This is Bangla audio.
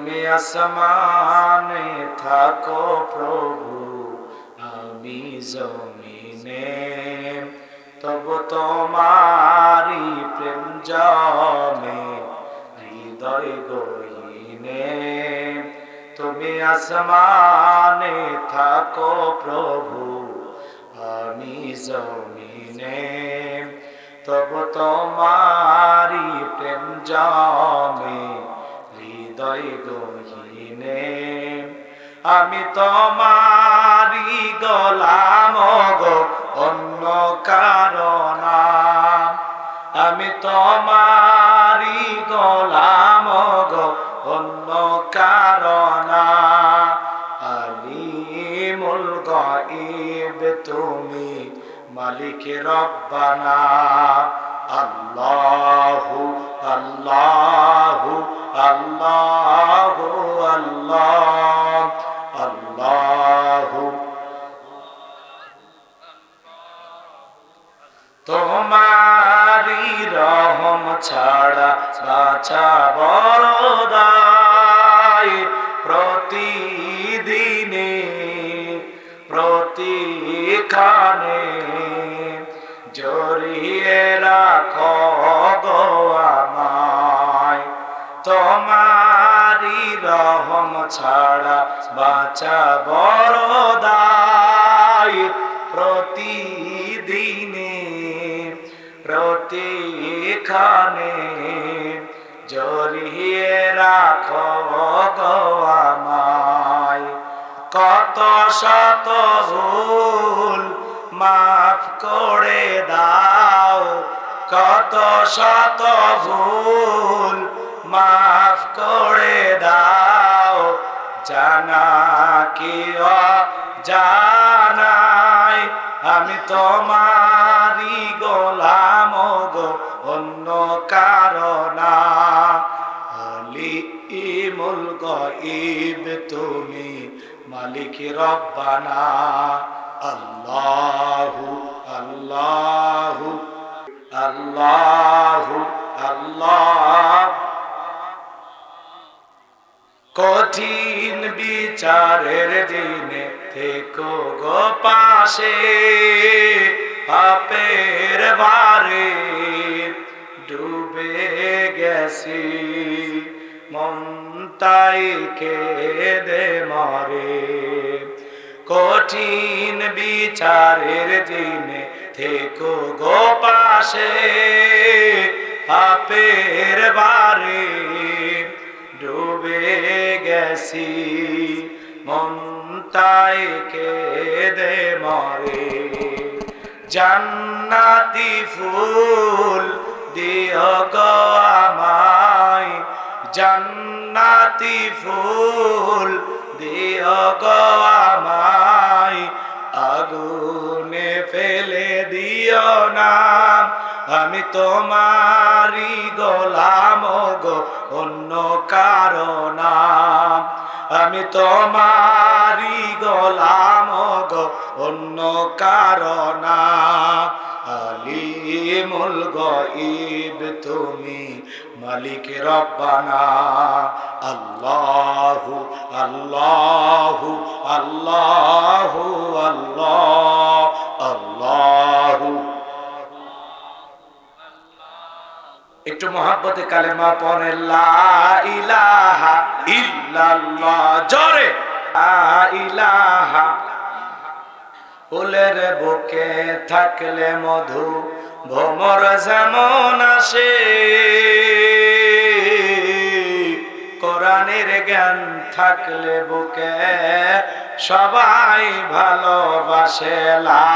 তুমি আসমানে থাকো প্রভু, আমি জমিনে। তব তোমারি প্রেম জমে, হৃদয় গহীনে। তুমি আসমানে থাকো প্রভু, আমি জমিনে। তব তোমারি প্রেম জমে হৃদয় গহীনে আমি তোমারি গলাম গো, অন্য কারণ আমি তোমারি গলাম গো, অন্য কারণ আলিমুল গাইব তুমি মালিক রব্বানা। আল্লাহু আল্লাহু। আল্লাহু আল্লাহ আল্লাহু তোমারি রহম ছাড়া রহম ছাড়া বাঁচা বড়দাই প্রতিদিনে, প্রতিখানে জড়িয়ে রাখো গো আমায়। কত শত ভুল মাফ করে দাও, কত শত ভুল মাফ করে দাও। জানা কি জানাই আমি তোমারি গোলাম গো, অন্য কারণা আলি ইমুল গাইব তুমি মালিক রব্বানা। কঠিন বিচারের দিনে থেকো গো পাশে, পাপের বারে ডুবে গেছি। মন তাই দে মরে। কঠিন বিচারের দিনে থেকো গো পাশে, পাপের বারে ডুবে গেছি। মন তাই দে মরে। জান্নাতি ফুল দিও গো আমায়। জান্নাতি ফুল দিও গো আমি তোমারি গোলাম গো, অন্য কারণ আমি তোমারি গোলাম গো, অন্য কারণ আলিমুল গইব তুমি মালিক রব্বানা। আল্লাহু আল্লাহু, আল্লাহ। একটু মহাব্বতে কালেমা লা ইলাহা জোরে ফুলের বুকে থাকলে মধু ভ্রমর যেমন আসে। কোরআনের জ্ঞান থাকলে বুকে সবাই ভালোবাসে, লা